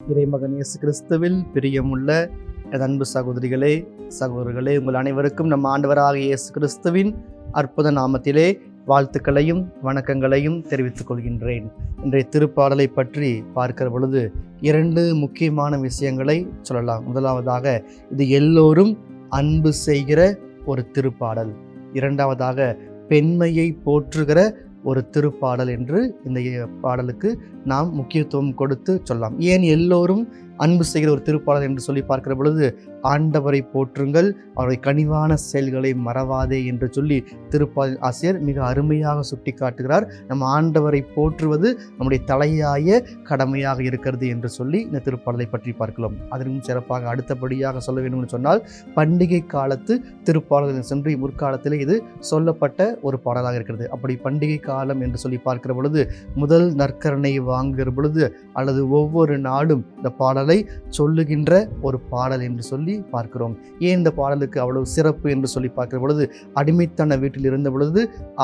இறைமகன் இயேசு கிறிஸ்துவில் பிரியமுள்ள என் அன்பு சகோதரிகளே சகோதரர்களே உங்கள் அனைவருக்கும் நம் ஆண்டவராக இயேசு கிறிஸ்துவின் அற்புத நாமத்திலே வாழ்த்துக்களையும் வணக்கங்களையும் தெரிவித்துக் கொள்கின்றேன். இன்றைய திருப்பாடலை பற்றி பார்க்கிற பொழுது இரண்டு முக்கியமான விஷயங்களை சொல்லலாம். முதலாவதாக இது எல்லோரும் அன்பு செய்கிற ஒரு திருப்பாடல். இரண்டாவதாக பெண்மையை போற்றுகிற ஒரு திருப்பாடல் என்று இந்த பாடலுக்கு நாம் முக்கியத்துவம் கொடுத்து சொல்லலாம். ஏன் எல்லோரும் அன்பு செய்கிற ஒரு திருப்பாளர் என்று சொல்லி பார்க்கிற பொழுது ஆண்டவரை போற்றுங்கள் அவருடைய கனிவான செயல்களை மறவாதே என்று சொல்லி திருப்பாடல் ஆசிரியர் மிக அருமையாக சுட்டி காட்டுகிறார் நம்ம ஆண்டவரை போற்றுவது நம்முடைய தலையாய கடமையாக இருக்கிறது என்று சொல்லி இந்த திருப்பாடலை பற்றி பார்க்கலாம். அதற்கும் சிறப்பாக அடுத்தபடியாக சொல்ல வேண்டும் என்று சொன்னால் பண்டிகை காலத்து திருப்பாடல்கள் சென்று முற்காலத்தில் இது சொல்லப்பட்ட ஒரு பாடலாக இருக்கிறது. அப்படி பண்டிகை காலம் என்று சொல்லி பார்க்கிற பொழுது முதல் நற்கரணை வாங்குகிற பொழுது அல்லது ஒவ்வொரு நாளும் இந்த பாடல் சொல்லுகின்ற ஒரு பாடல் என்று சொல்லி பார்க்கிறோம். ஏன் இந்த பாடலுக்கு அவ்வளவு சிறப்பு என்று சொல்லி பார்க்கிற பொழுது அடிமைத்தன வீட்டில் இருந்த பொழுது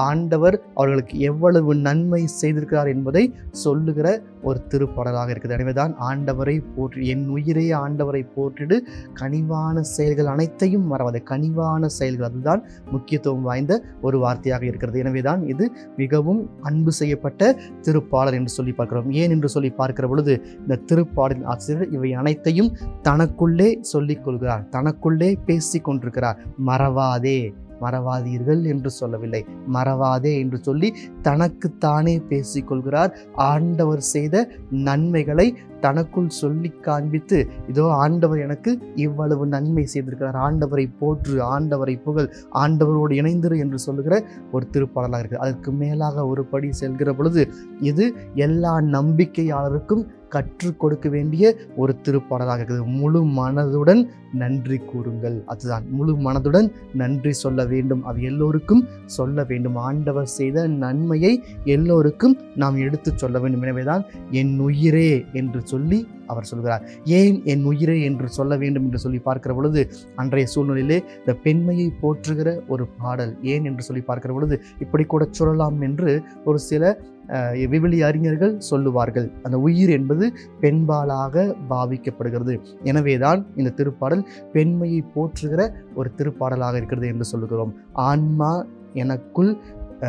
ஆண்டவர் அவர்களுக்கு எவ்வளவு நன்மை செய்திருக்கிறார் என்பதை சொல்லுகிற ஒரு திருப்பாடலாக இருக்குது. எனவேதான் ஆண்டவரை போற்றி என் உயிரே ஆண்டவரை போற்றிடு. கனிவான செயல்கள் அனைத்தையும் மறவாது. கனிவான செயல்கள் அதுதான் முக்கியத்துவம் வாய்ந்த ஒரு வார்த்தையாக இருக்கிறது. எனவேதான் இது மிகவும் அன்பு செய்யப்பட்ட திருப்பாடல் என்று சொல்லி பார்க்கிறோம். ஏன் என்று சொல்லி பார்க்கிற பொழுது இந்த திருப்பாடலின் ஆசிரியர் இவை அனைத்தையும் தனக்குள்ளே சொல்லிக் கொள்கிறார். தனக்குள்ளே பேசி கொண்டிருக்கிறார். மறவாதே மறவாதீர்கள் என்று சொல்லவில்லை. மறவாதே என்று சொல்லி தனக்குத்தானே பேசிக்கொள்கிறார் ஆண்டவர் செய்த நன்மைகளை தனக்குள் சொல்லி காண்பித்து இதோ ஆண்டவர் எனக்கு இவ்வளவு நன்மை செய்திருக்கிறார். ஆண்டவரை போற்று ஆண்டவரை புகழ் ஆண்டவரோடு இணைந்திரு என்று சொல்லுகிற ஒரு திருப்பாடலாக இருக்குது அதற்கு மேலாக ஒரு படி செல்கிற பொழுது இது எல்லா நம்பிக்கையாளருக்கும் கற்றுக் கொடுக்க வேண்டிய ஒரு திருப்பாடலாக இருக்குது. முழு மனதுடன் நன்றி கூறுங்கள். அதுதான். முழு மனதுடன் நன்றி சொல்ல வேண்டும். அது எல்லோருக்கும் சொல்ல வேண்டும். ஆண்டவர் செய்த நன்மையை எல்லோருக்கும் நாம் எடுத்து சொல்ல வேண்டும். எனவேதான் என் உயிரே என்று சொல்லி அவர் சொல்கிறார். ஏன் என் உயிரே என்று சொல்ல வேண்டும் என்று சொல்லி பார்க்கிற பொழுது அன்றைய சூழ்நிலையிலே இந்த பெண்மையை போற்றுகிற ஒரு பாடல் ஏன் என்று சொல்லி பார்க்கிற பொழுது இப்படி கூட சொல்லலாம் என்று ஒரு சில விவிலி அறிஞர்கள் சொல்லுவார்கள். அந்த உயிர் என்பது பெண்பாலாக பாவிக்கப்படுகிறது. எனவேதான் இந்த திருப்பாடல் பெண்மையை போற்றுகிற ஒரு திருப்பாடலாக இருக்கிறது என்று சொல்லுகிறோம். ஆன்மா எனக்குள்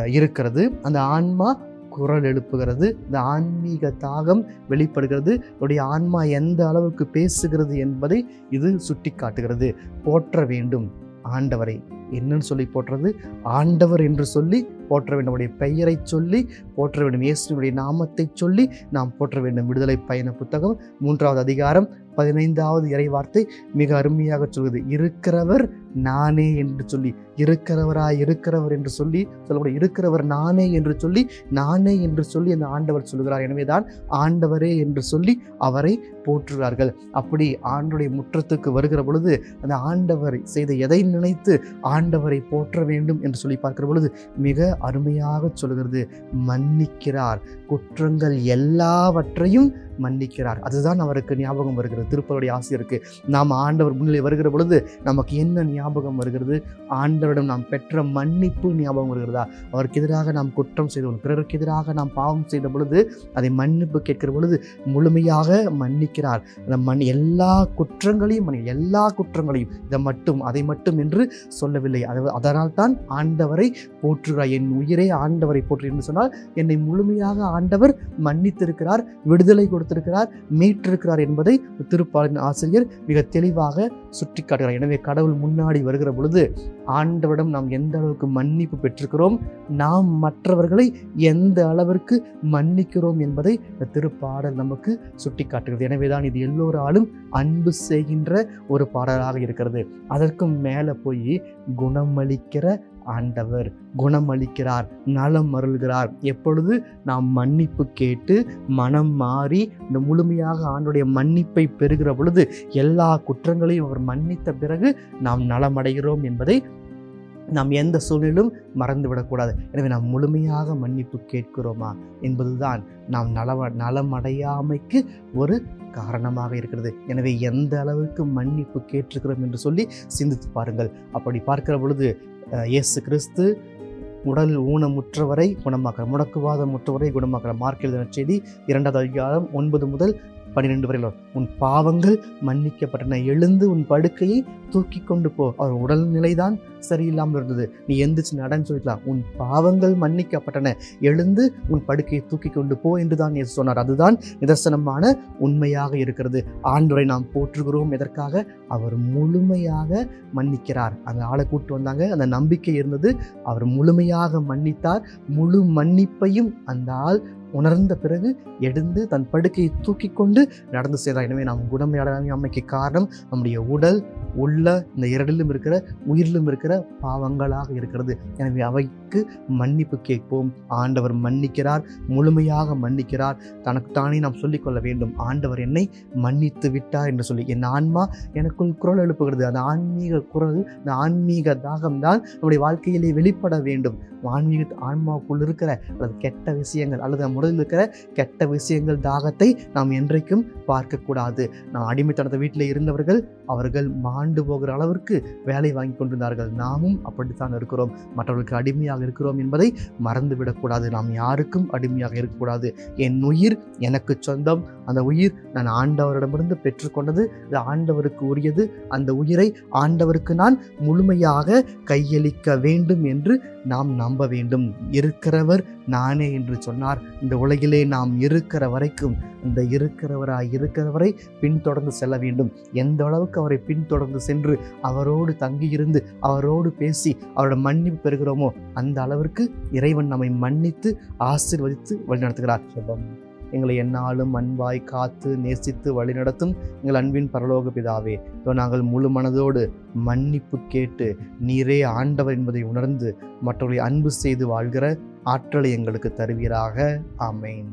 இருக்கிறது. அந்த ஆன்மா குரல் எழுப்புகிறது. இந்த ஆன்மீக தாகம் வெளிப்படுகிறது. உடைய ஆன்மா எந்த அளவுக்கு பேசுகிறது என்பதை இது சுட்டி காட்டுகிறது போற்ற வேண்டும் ஆண்டவரை. என்னன்னு சொல்லி போற்றுறது ஆண்டவர் என்று சொல்லி போற்ற வேண்டும். அவருடைய பெயரை சொல்லி போற்ற வேண்டும். இயேசுடைய நாமத்தை சொல்லி நாம் போற்ற வேண்டும். விடுதலை பயண புத்தகம் மூன்றாவது அதிகாரம் பதினைந்தாவது இறை வார்த்தை மிக அருமையாக சொல்வது இருக்கிறவர் நானே என்று சொல்லி இருக்கிறவரா இருக்கிறவர் என்று சொல்லி சொல்லக்கூடிய இருக்கிறவர் நானே என்று சொல்லி நானே என்று சொல்லி அந்த ஆண்டவர் சொல்கிறார் எனவேதான் ஆண்டவரே என்று சொல்லி அவரை போற்றுகிறார்கள். அப்படி ஆண்டுடைய முற்றத்துக்கு வருகிற பொழுது அந்த ஆண்டவர் செய்த எதை நினைத்து ஆண்டவரை போற்ற வேண்டும் என்று சொல்லி பார்க்கிற பொழுது மிக அருமையாக சொல்கிறது மன்னிக்கிறார். குற்றங்கள் எல்லாவற்றையும் மன்னிக்கிறார். அதுதான் அவருக்கு ஞாபகம் வருகிறது. திருப்பருடைய ஆசிரியருக்கு நாம் ஆண்டவர் முன்னிலை வருகிற பொழுது நமக்கு என்ன ஞாபகம் ஞாபகம் வருகிறது. ஆண்டவரிடம் நாம் பெற்ற மன்னிப்பு ஞாபகம் வருகிறதா? அவருக்கு எதிராக நாம் குற்றம் செய்தோம். பிறருக்கு எதிராக நாம் பாவம் செய்த பொழுது அதை மன்னிப்பு கேட்கிற பொழுது முழுமையாக மன்னிக்கிறார். மண் எல்லா குற்றங்களையும் மன்னி எல்லா குற்றங்களையும் இதை மட்டும் அதை மட்டும் என்று சொல்லவில்லை. அதனால் தான் ஆண்டவரை போற்றுகிறார். என் உயிரே ஆண்டவரை போற்று என்று சொன்னால் என்னை முழுமையாக ஆண்டவர் மன்னித்திருக்கிறார் விடுதலை கொடுத்திருக்கிறார் மீட்டிருக்கிறார் என்பதை திருப்பாளின் ஆசிரியர் மிக தெளிவாக சுட்டி காட்டுகிறார் எனவே கடவுள் முன்னாடி வருகிற பொழுது ஆண்டவரிடம் நாம் எந்த அளவுக்கு மன்னிப்பு பெற்றிருக்கிறோம் நாம் மற்றவர்களை எந்த அளவிற்கு மன்னிக்கிறோம் என்பதை இந்த திருப்பாடல் நமக்கு சுட்டி காட்டுகிறது எனவேதான் இது எல்லோராலும் அன்பு செய்கின்ற ஒரு பாடலாக இருக்கிறது. அதற்கும் மேலே போய் குணமளிக்கிற ஆண்டவர் குணமளிக்கிறார் நலம் அருள்கிறார். எப்பொழுது நாம் மன்னிப்பு கேட்டு மனம் மாறி இந்த முழுமையாக ஆண்டுடைய மன்னிப்பை பெறுகிற பொழுது எல்லா குற்றங்களையும் அவர் மன்னித்த பிறகு நாம் நலமடைகிறோம் என்பதை நாம் எந்த சூழலிலும் மறந்துவிடக்கூடாது. எனவே நாம் முழுமையாக மன்னிப்பு கேட்கிறோமா என்பதுதான் நாம் நலவ நலமடையாமைக்கு ஒரு காரணமாக இருக்கிறது. எனவே எந்த அளவுக்கு மன்னிப்பு கேட்டிருக்கிறோம் என்று சொல்லி சிந்தித்து பாருங்கள். அப்படி பார்க்கிற பொழுது இயேசு கிறிஸ்து உடல் ஊனமுற்றவரை குணமாக்குற முடக்குவாதம் முற்றவரை குணமாக்குற மார்க் எழுதின செய்தி இரண்டாவது அதிகாரம் ஒன்பது முதல் பன்னிரெண்டு வரையில் உன் பாவங்கள் மன்னிக்கப்பட்டன. எழுந்து உன் படுக்கையை தூக்கி கொண்டு போ. அவர் உடல்நிலைதான் சரியில்லாமல் இருந்தது. நீ எந்திரிச்சு நடன்னு சொல்லிக்கலாம் உன் பாவங்கள் மன்னிக்கப்பட்டன. எழுந்து உன் படுக்கையை தூக்கி கொண்டு போ என்று தான் இயேசு சொன்னார். அதுதான் நிதர்சனமான உண்மையாக இருக்கிறது. ஆண்டவரை நாம் போற்றுகிறோம் எதற்காக? அவர் முழுமையாக மன்னிக்கிறார். அந்த ஆளை கூட்டு வந்தாங்க. அந்த நம்பிக்கை இருந்தது. அவர் முழுமையாக மன்னித்தார். முழு மன்னிப்பையும் அந்த ஆள் உணர்ந்த பிறகு எடுந்து தன் படுக்கையை தூக்கி கொண்டு நடந்து செய்தார் எனவே நாம் குணமையடையாமைக்கு காரணம் நம்முடைய உடல் உள்ள இந்த இரண்டிலும் இருக்கிற உயிரிலும் இருக்கிற இருக்கிற பாவங்களாக இருக்கிறது. எனவே அவைக்கு மன்னிப்பு கேட்போம். ஆண்டவர் மன்னிக்கிறார் முழுமையாக மன்னிக்கிறார். தனக்குத்தானே நாம் நாம் சொல்லிக்கொள்ள வேண்டும். ஆண்டவர் என்னை மன்னித்து விட்டார் என்று சொல்லி. என் ஆன்மா எனக்குள் குரல் எழுப்புகிறது. அந்த ஆன்மீக குரல் அந்த ஆன்மீக தாகம்தான். நம்முடைய வாழ்க்கையிலே வெளிப்பட வேண்டும். ஆன்மீக ஆன்மாவுக்குள் இருக்கிற அல்லது கெட்ட விஷயங்கள் அல்லது நம் உடலில் இருக்கிற கெட்ட விஷயங்கள் தாகத்தை நாம் என்றைக்கும் பார்க்கக்கூடாது. நாம் அடிமைத்தனத்தை வீட்டில் இருந்தவர்கள் அவர்கள் மாண்டு போகிற அளவிற்கு வேலை வாங்கி கொண்டிருந்தார்கள். நாமும் அப்படித்தான் இருக்கிறோம். மற்றவர்களுக்கு அடிமையாக இருக்கிறோம் என்பதை மறந்துவிடக்கூடாது நாம் யாருக்கும் அடிமையாக இருக்கக்கூடாது. என் உயிர் எனக்கு சொந்தம். அந்த உயிர் நான் ஆண்டவரிடமிருந்து பெற்றுக்கொண்டது அது ஆண்டவருக்கு உரியது. அந்த உயிரை ஆண்டவருக்கு நான் முழுமையாக கையளிக்க வேண்டும் என்று நாம் நம்ப நம்ப வேண்டும். இருக்கிறவர் நானே என்று சொன்னார். இந்த உலகிலே நாம் இருக்கிற வரைக்கும் இந்த இருக்கிறவராய் இருக்கிறவரை பின்தொடர்ந்து செல்ல வேண்டும். எந்த அளவுக்கு அவரை பின்தொடர்ந்து சென்று அவரோடு தங்கியிருந்து அவரோடு பேசி அவரோட மன்னிப்பு பெறுகிறோமோ அந்த அளவிற்கு இறைவன் நம்மை மன்னித்து ஆசிர்வதித்து வழிநடத்துகிறார். சொல்லும் எங்களை எந்நாளும் அன்பாய் காத்து நேசித்து வழிநடத்தும் எங்கள் அன்பின் பரலோக பிதாவே. நாங்கள் முழு மனதோடு மன்னிப்பு கேட்டு நீரே ஆண்டவர் என்பதை உணர்ந்து மற்றவர்களை அன்பு செய்து வாழ்கிற ஆற்றலை எங்களுக்கு தருவீராக. ஆமேன்.